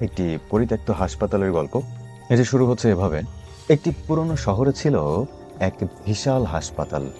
একটি পরিত্যক্ত হাসপাতালের গল্প। এটি শুরু হচ্ছে এভাবে। একটি পুরনো শহরে ছিল এক বিশাল হাসপাতাল,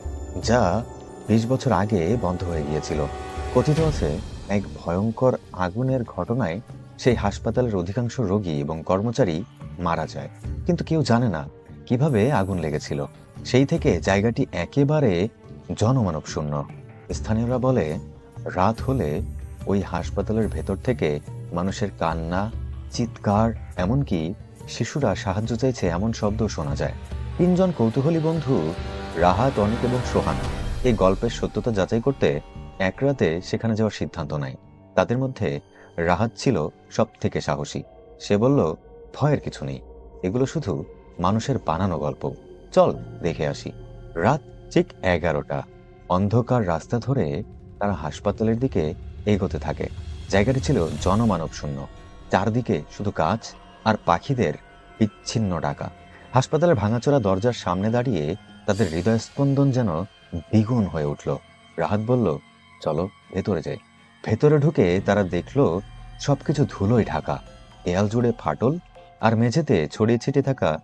যা বিশ বছর আগে বন্ধ হয়ে গিয়েছিল। কথিত আছে, এক ভয়ঙ্কর আগুনের ঘটনায় সেই হাসপাতালের অধিকাংশ রোগী এবং কর্মচারী মারা যায়। কিন্তু কেউ জানে না কীভাবে আগুন লেগেছিল। সেই থেকে জায়গাটি একেবারে জনমানব শূন্য। স্থানীয়রা বলে, রাত হলে ওই হাসপাতালের ভেতর থেকে মানুষের কান্না চিৎকার, এমনকি শিশুরা সাহায্য চাইছে এমন শব্দ শোনা যায়। তিনজন কৌতূহলী বন্ধু, রাহাত, অনিক এবং সোহান, এই গল্পের সত্যতা যাচাই করতে এক রাতে সেখানে যাওয়ার সিদ্ধান্ত নেয়। তাদের মধ্যে রাহাত ছিল সব থেকে সাহসী। সে বলল, ভয়ের কিছু নেই। এগুলো শুধু মানুষের বানানো গল্প। চল, দেখে আসি। রাত ঠিক এগারোটা। অন্ধকার রাস্তা ধরে তারা হাসপাতালের দিকে এগোতে থাকে। জায়গাটি ছিল জনমানব শূন্য চারদিকে শুধু গাছ আর পাখিদের বিচ্ছিন্ন ডাকা। হাসপাতালের ভাঙাচোরা দরজার সামনে দাঁড়িয়ে তাদের হৃদয়স্পন্দন যেন দ্বিগুণ হয়ে উঠল। রাহাত বলল, চলো, ভেতরে যাই। ভেতরে ঢুকে তারা দেখল, সবকিছু ধুলোয় ঢাকা। দেয়াল জুড়ে ফাটল আর মেঝেতে ছড়িয়ে ছিটিয়ে থাকা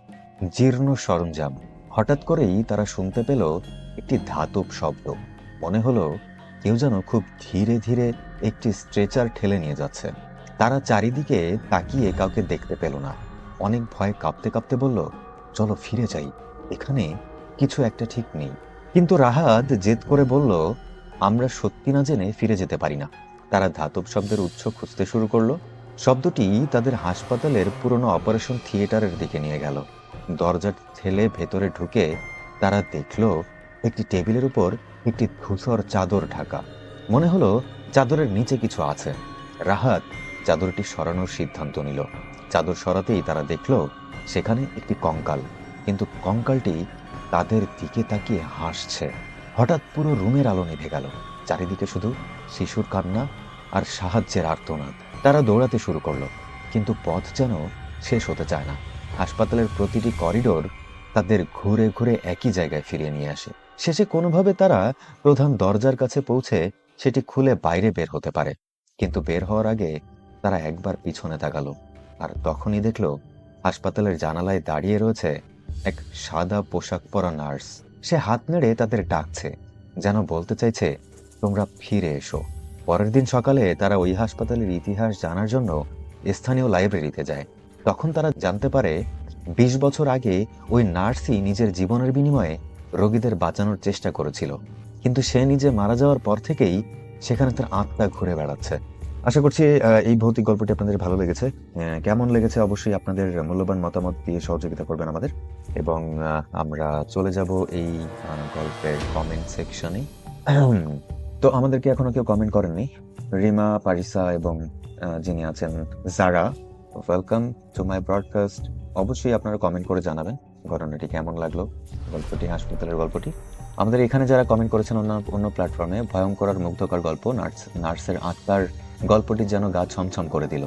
জীর্ণ সরঞ্জাম। হঠাৎ করেই তারা শুনতে পেল একটি ধাতব শব্দ। মনে হলো কেউ যেন খুব ধীরে ধীরে একটি স্ট্রেচার ঠেলে নিয়ে যাচ্ছে। তারা চারিদিকে তাকিয়ে কাউকে দেখতে পেল না। অনেক ভয়ে কাঁপতে কাঁপতে বলল, চলো ফিরে যাই। এখানে কিছু একটা ঠিক নেই। কিন্তু রাহাত জেদ করে বলল, আমরা সত্যি না জেনে ফিরে যেতে পারি না। তারা ধাতব শব্দের উৎস খুঁজতে শুরু করল। শব্দটি তাদের হাসপাতালের পুরনো অপারেশন থিয়েটারের দিকে নিয়ে গেল। দরজা ঠেলে ভেতরে ঢুকে তারা দেখল, একটি টেবিলের উপর একটি ধূসর চাদর ঢাকা। মনে হলো চাদরের নিচে কিছু আছে। রাহাত চাদরটি সরানোর সিদ্ধান্ত নিল। চাদর সরাতেই তারা দেখল, সেখানে একটি কঙ্কাল। কিন্তু কঙ্কালটি তাদের দিকে তাকিয়ে হাসছে। হঠাৎ পুরো রুমের আলো নিভে গেল। চারিদিকে শুধু শিশুর কান্না আর সাহায্যের আর্তনাদ। তারা দৌড়াতে শুরু করল, কিন্তু পথ যেন শেষ হতে চায় না। হাসপাতালের প্রতিটি করিডোর তাদের ঘুরে ঘুরে একই জায়গায় ফিরিয়ে নিয়ে আসে। শেষে কোনোভাবে তারা প্রধান দরজার কাছে পৌঁছে সেটি খুলে বাইরে বের হতে পারে। কিন্তু বের হওয়ার আগে তারা একবার পিছনে তাকালো আর তখনই দেখল হাসপাতালের জানালায় দাঁড়িয়ে রয়েছে এক সাদা পোশাক পরা নার্স। সে হাত নেড়ে তাদের ডাকছে, যেন বলতে চাইছে, তোমরা ফিরে এসো। পরের দিন সকালে তারা ওই হাসপাতালের ইতিহাস জানার জন্য স্থানীয় লাইব্রেরিতে যায়। তখন তারা জানতে পারে, বিশ বছর আগে ওই নার্সই নিজের জীবনের বিনিময়ে রোগীদের বাঁচানোর চেষ্টা করেছিল। কিন্তু সে নিজে মারা যাওয়ার পর থেকেই সেখানে তার আত্মা ঘুরে বেড়াচ্ছে। আশা করছি এই ভৌতিক গল্পটি আপনাদের ভালো লেগেছে। কেমন লেগেছে অবশ্যই আপনাদের মূল্যবান মতামত দিয়ে সহযোগিতা করবেন আমাদের। এবং আমরা চলে যাব এই গল্পের কমেন্ট সেকশনে তো আমাদেরকে এখনও কেউ কমেন্ট করেননি। রিমা, পারিসা এবং যিনি আছেন, Zara welcome to my broadcast অবশ্যই আপনারা কমেন্ট করে জানাবেন ঘটনাটি কেমন লাগল, গল্পটি, হাসপাতালের গল্পটি। আমাদের এখানে যারা কমেন্ট করেছেন অন্য অন্য প্ল্যাটফর্মে ভয়ঙ্কর আর মুগ্ধকর গল্প, নার্স, নার্সের আত্মার গল্পটি যেন গা ছমছম করে দিল।